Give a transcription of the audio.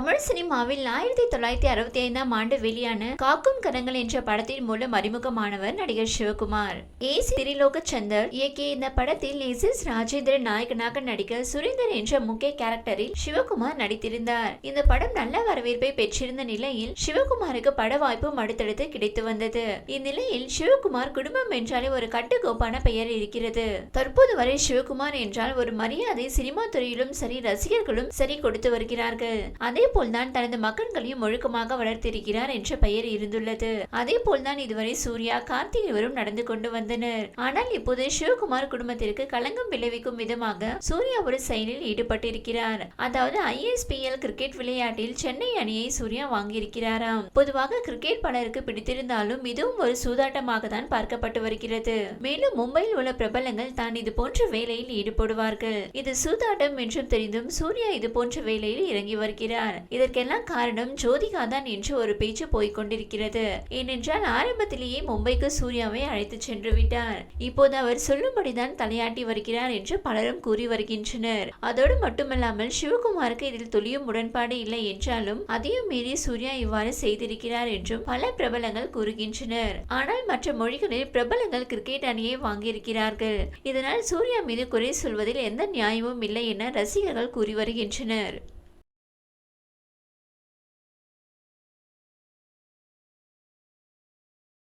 தமிழ் சினிமாவில் ஆயிரத்தி தொள்ளாயிரத்தி அறுபத்தி ஐந்தாம் ஆண்டு வெளியான காக்கும் கரங்கள் என்ற படத்தின் மூலம் அறிமுகமானவர் நடிகர் சிவகுமார். ஏசி திரிலோக சந்தர் இயக்கிய இந்த படத்தில் எஸ் எஸ் ராஜேந்திரன் நாயகனாக நடிக்க சுரேந்தர் என்ற முக்கிய கேரக்டரில் சிவகுமார் நடித்திருந்தார். இந்த படம் நல்ல வரவேற்பை பெற்றிருந்த நிலையில் சிவகுமாருக்கு பட வாய்ப்பும் அடுத்தடுத்து கிடைத்து வந்தது. இந்நிலையில் சிவகுமார் குடும்பம் என்றாலே ஒரு கட்டுக்கோப்பான பெயர் இருக்கிறது. தற்போது வரை சிவகுமார் என்றால் ஒரு மரியாதை சினிமா துறையிலும் சரி ரசிகர்களும் சரி கொடுத்து வருகிறார்கள். அதே போல்தான் தனது மகன்களையும் ஒழுக்கமாக வளர்த்திருக்கிறார் என்ற பெயர் இருந்துள்ளது. அதே போல்தான் இதுவரை சூர்யா கார்த்திக் இருவரும் நடந்து கொண்டு வந்தனர். ஆனால் இப்போது சிவகுமார் குடும்பத்திற்கு களங்கம் விளைவிக்கும் விதமாக சூர்யா ஒரு செயலில் ஈடுபட்டிருக்கிறார். அதாவது ஐஎஸ்பிஎல் கிரிக்கெட் விளையாட்டில் சென்னை அணியை சூர்யா வாங்கியிருக்கிறாராம். பொதுவாக கிரிக்கெட் பலருக்கு பிடித்திருந்தாலும் இதுவும் ஒரு சூதாட்டமாக தான் பார்க்கப்பட்டு வருகிறது. மேலும் மும்பையில் உள்ள பிரபலங்கள் தான் இது போன்ற வேலையில் ஈடுபடுவார்கள். இது சூதாட்டம் என்றும் தெரிந்தும் சூர்யா இது போன்ற வேலையில் இறங்கி வருகிறார். இதற்கெல்லாம் காரணம் ஜோதிகா தான் என்று ஒரு பேச்சு போய்கொண்டிருக்கிறது ஏனென்றால் ஆரம்பத்திலேயே மும்பைக்கு சூர்யாவை அழைத்து சென்று விட்டார். இப்போது அவர் சொல்லும்படிதான் தலையாட்டி வருகிறார் என்று பலரும் கூறி வருகின்றனர். அதோடு மட்டுமல்லாமல் சிவகுமாருக்கு இதில் துளியும் உடன்பாடு இல்லை என்றாலும் அதையும் மீறி சூர்யா இவ்வாறு செய்திருக்கிறார் என்றும் பல பிரபலங்கள் கூறுகின்றனர். ஆனால் மற்ற மொழிகளில் பிரபலங்கள் கிரிக்கெட் அணியை வாங்கியிருக்கிறார்கள். இதனால் சூர்யா மீது குறை சொல்வதில் எந்த நியாயமும் இல்லை என ரசிகர்கள் கூறி வருகின்றனர்.